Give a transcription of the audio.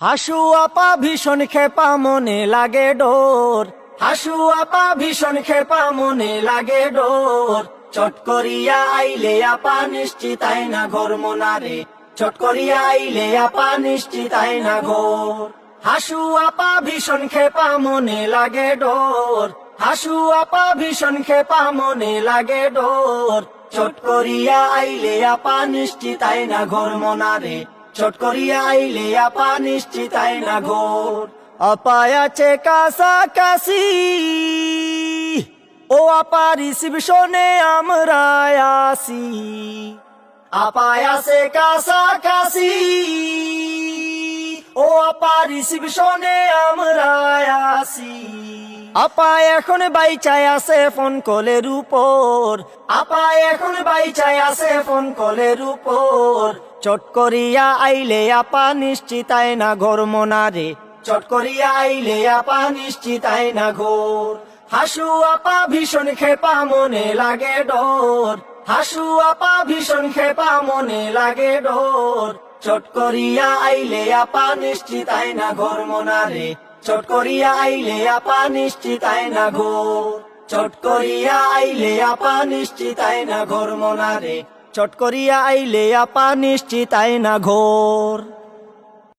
হাসু আপা ভীষণ খেপা, মনে লাগে ডোর। হাসু আপা ভীষণ খেপা, মনে লাগে ডোর। চট করিয়া আইলে আপা নিশ্চিতাই না ঘর মোনারে। চট করিয়া আইলে আপা নিশ্চিতাই না ঘর। হাসু আপা ভীষণ খেপা, মনে লাগে ডোর। হাসু আপা ভীষণ খেপা, মনে লাগে ডোর। চট করিয়া আইলে আপা নিশ্চিতাই না ঘর মোনারে। চট করিয়া আইলে আপা নিশ্চিতাই না ঘোর। অপায় আছে কাছাকাছি, ও আপা রিসিপশনে আমরা আসি আপায় আছে কাছাকাছি, ও আপা রিসিপশনে আমরা আসি আপা এখন বাইচাই আছে ফোন কলের উপর। আপা এখন বাইচাই আছে ফোন কলের উপর। চট করিয়া আইলে আপা নিশ্চিতাই না ঘর মোনারে। চট করিয়া আইলে আপা নিশ্চিতাই না ঘোর। হাসু আপা ভীষণ খেপা মনে লাগে ডোর। হাসু আপা ভীষণ খেপা মনে লাগে ডোর। চট করিয়া আইলে আপা নিশ্চিতাই না ঘর মোনারে। চট করিয়া আইলে আপা নিশ্চিত না ঘোর। চট করিয়া আইলে আপা নিশ্চিত না ঘোর মোনারে। চট করিয়া আইলে আপা নিশ্চিতাই না ঘোর।